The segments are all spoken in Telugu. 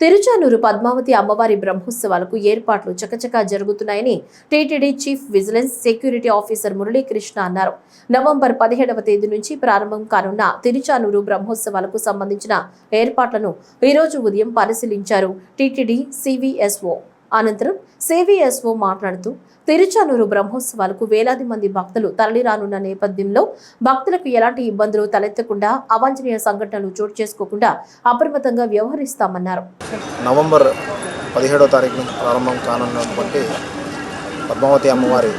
తిరుచానూరు పద్మావతి అమ్మవారి బ్రహ్మోత్సవాలకు ఏర్పాట్లు చకచకా జరుగుతున్నాయని TTD chief vigilance security officer Muralikrishna అన్నారు. నవంబర్ పదిహేడవ తేదీ నుంచి ప్రారంభం కానున్న తిరుచానూరు బ్రహ్మోత్సవాలకు సంబంధించిన ఏర్పాట్లను ఈరోజు ఉదయం పరిశీలించారు టీటీడీ సివిఎస్ఓ. అనంతరం సివిఎస్ఓ మాట్లాడుతూ తిరుచానూరు బ్రహ్మోత్సవాలకు వేలాది మంది భక్తులు తరలిరానున్న నేపథ్యంలో భక్తులకు ఎలాంటి ఇబ్బందులు తలెత్తకుండా అవాంఛనీయ సంఘటనలు చోటు చేసుకోకుండా అప్రమత్తంగా వ్యవహరిస్తామన్నారు. నవంబర్ పదిహేడో తారీఖు నుంచి ప్రారంభం కానున్నటువంటి పద్మావతి అమ్మవారి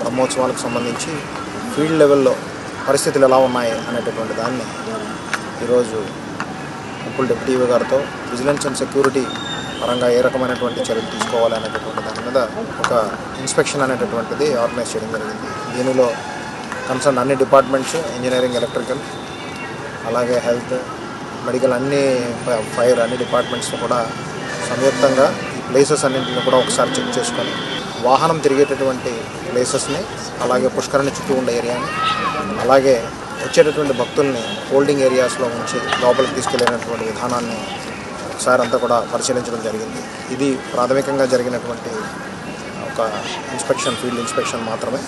బ్రహ్మోత్సవాలకు సంబంధించి ఫీల్డ్ లెవెల్లో పరిస్థితులు ఎలా ఉన్నాయి అనేటటువంటి దాన్ని ఈరోజు టెంపుల్ డిప్యూటీ గారితో విజిలెన్స్ అండ్ సెక్యూరిటీ పరంగా ఏ రకమైనటువంటి చర్యలు తీసుకోవాలి అనేటటువంటి దాని మీద ఒక ఇన్స్పెక్షన్ అనేటటువంటిది ఆర్గనైజ్ చేయడం జరిగింది. దీనిలో కన్సర్న్ అన్ని డిపార్ట్మెంట్స్ ఇంజనీరింగ్ ఎలక్ట్రికల్ అలాగే హెల్త్ మెడికల్ అన్ని ఫైర్ అన్ని డిపార్ట్మెంట్స్ కూడా సంయుక్తంగా ఈ ప్లేసెస్ అన్నింటిని కూడా ఒకసారి చెక్ చేసుకొని వాహనం తిరిగేటటువంటి ప్లేసెస్ని అలాగే పుష్కరణి చుట్టూ ఉండే ఏరియాని అలాగే వచ్చేటటువంటి భక్తుల్ని హోల్డింగ్ ఏరియాస్లో ఉంచి లోపలికి తీసుకెళ్ళినటువంటి విధానాన్ని సార్ అంతా కూడా పరిశీలించడం జరిగింది. ఇది ప్రాథమికంగా జరిగినటువంటి ఒక ఇన్స్పెక్షన్ ఫీల్డ్ ఇన్స్పెక్షన్ మాత్రమే.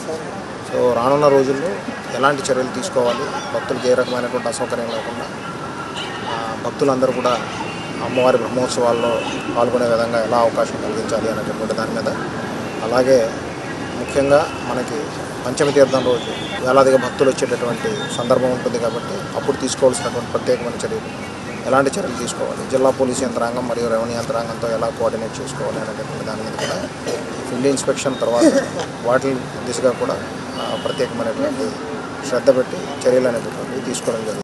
సో రానున్న రోజుల్లో ఎలాంటి చర్యలు తీసుకోవాలి? భక్తులకు ఏ రకమైనటువంటి అసౌకర్యం లేకుండా భక్తులందరూ కూడా అమ్మవారి బ్రహ్మోత్సవాల్లో పాల్గొనే విధంగా ఎలా అవకాశం కలిగించాలి అనేటటువంటి దాని మీద. అలాగే ముఖ్యంగా మనకి పంచమి తీర్థం రోజు వేలాదిగా భక్తులు వచ్చేటటువంటి సందర్భం ఉంటుంది కాబట్టి అప్పుడు తీసుకోవాల్సినటువంటి ప్రత్యేకమైన చర్యలు. ఎలాంటి చర్యలు తీసుకోవాలి? జిల్లా పోలీసు యంత్రాంగం మరియు రెవెన్యూ యంత్రాంగంతో ఎలా కోఆర్డినేట్ చేసుకోవాలి అనేటటువంటి దాని మీద కూడా ఫీల్డ్ ఇన్స్పెక్షన్ తర్వాత వాటి దిశగా కూడా ప్రత్యేకమైనటువంటి శ్రద్ధ పెట్టి చర్యలు అనేటటువంటివి తీసుకోవడం జరుగుతుంది.